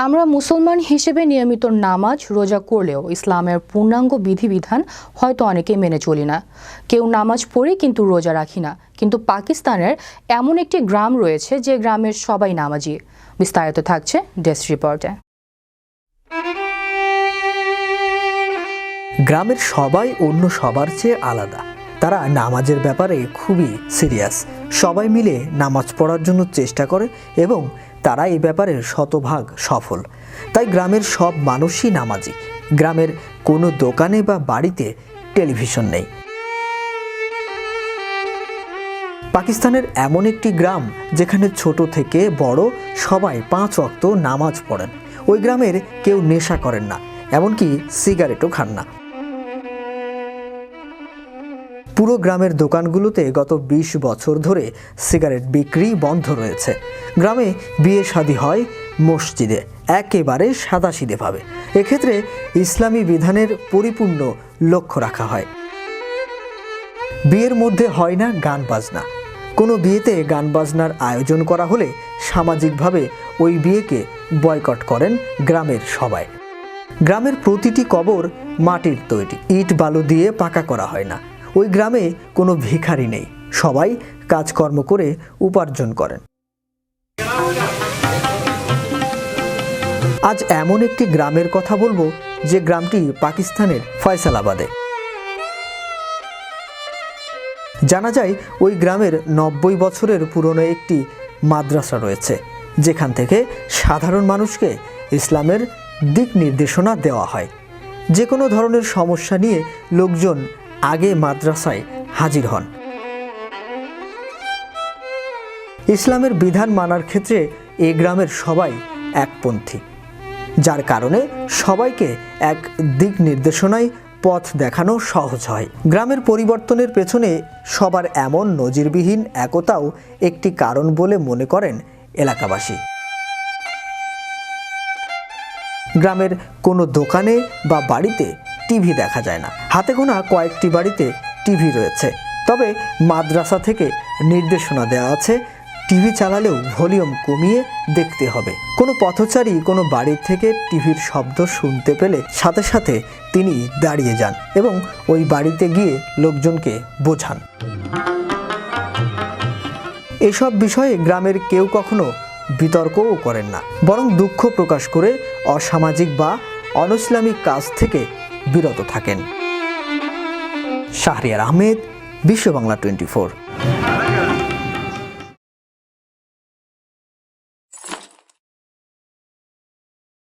আমরা মুসলমান হিসেবে নিয়মিত নামাজ রোজা করলেও ইসলামের পূর্ণাঙ্গ বিধিবিধান হয়তো অনেকে মেনে চলি না। কেউ নামাজ পড়ে কিন্তু রোজা রাখি না। কিন্তু পাকিস্তানের এমন একটি গ্রাম রয়েছে যে গ্রামের সবাই নামাজি। বিস্তারিত থাকছে ডেস্ক রিপোর্টে। গ্রামের সবাই অন্য সবার চেয়ে আলাদা। তারা নামাজের ব্যাপারে খুবই সিরিয়াস। সবাই মিলে নামাজ পড়ার জন্য চেষ্টা করে এবং তারা এই ব্যাপারে শতভাগ সফল। তাই গ্রামের সব মানুষই নামাজি। গ্রামের কোনো দোকানে বা বাড়িতে টেলিভিশন নেই। পাকিস্তানের এমন একটি গ্রাম যেখানে ছোট থেকে বড় সবাই পাঁচ অক্ত নামাজ পড়েন। ওই গ্রামের কেউ নেশা করেন না, এমনকি সিগারেটও খান না। পুরো গ্রামের দোকানগুলোতে গত ২০ বছর ধরে সিগারেট বিক্রি বন্ধ রয়েছে। গ্রামে বিয়ে শাদী হয় মসজিদে, একেবারে সাদাসিধেভাবে এক্ষেত্রে ইসলামী বিধানের পরিপূর্ণ লক্ষ্য রাখা হয়। বিয়ের মধ্যে হয় না গান বাজনা। কোনো বিয়েতে গান বাজনার আয়োজন করা হলে সামাজিকভাবে ওই বিয়েকে বয়কট করেন গ্রামের সবাই। গ্রামের প্রতিটি কবর মাটির তৈরি। ইট বালু দিয়ে পাকা করা হয় না। ওই গ্রামে কোনো ভিখারি নেই। সবাই কাজকর্ম করে উপার্জন করেন। আজ এমন একটি গ্রামের কথা বলব যে গ্রামটি পাকিস্তানের ফয়সালাবাদে। জানা যায়, ওই গ্রামের নব্বই বছরের পুরনো একটি মাদ্রাসা রয়েছে, যেখান থেকে সাধারণ মানুষকে ইসলামের দিক নির্দেশনা দেওয়া হয়। যে কোনো ধরনের সমস্যা নিয়ে লোকজন আগে মাদ্রাসায় হাজির হন। ইসলামের বিধান মানার ক্ষেত্রে এ গ্রামের সবাই একপন্থী, যার কারণে সবাইকে এক দিক নির্দেশনায় পথ দেখানো সহজ হয়। গ্রামের পরিবর্তনের পেছনে সবার এমন নজিরবিহীন একতাও একটি কারণ বলে মনে করেন এলাকাবাসী। গ্রামের কোনো দোকানে বা বাড়িতে টিভি দেখা যায় না। হাতে গোনা কয়েকটি বাড়িতে টিভি রয়েছে। তবে মাদ্রাসা থেকে নির্দেশনা দেওয়া আছে, টিভি চালালেও ভলিউম কমিয়ে দেখতে হবে। কোনো পথচারী কোনো বাড়ি থেকে টিভির শব্দ শুনতে পেলে সাথে সাথে তিনি দাঁড়িয়ে যান এবং ওই বাড়িতে গিয়ে লোকজনকে বোঝান। এসব বিষয়ে গ্রামের কেউ কখনো বিতর্কও করেন না, বরং দুঃখ প্রকাশ করে অসামাজিক বা অনইসলামিক কাজ থেকে বিরত থাকেন। শাহরিয়ার আহমেদ বিশ্ব বাংলা টোয়েন্টি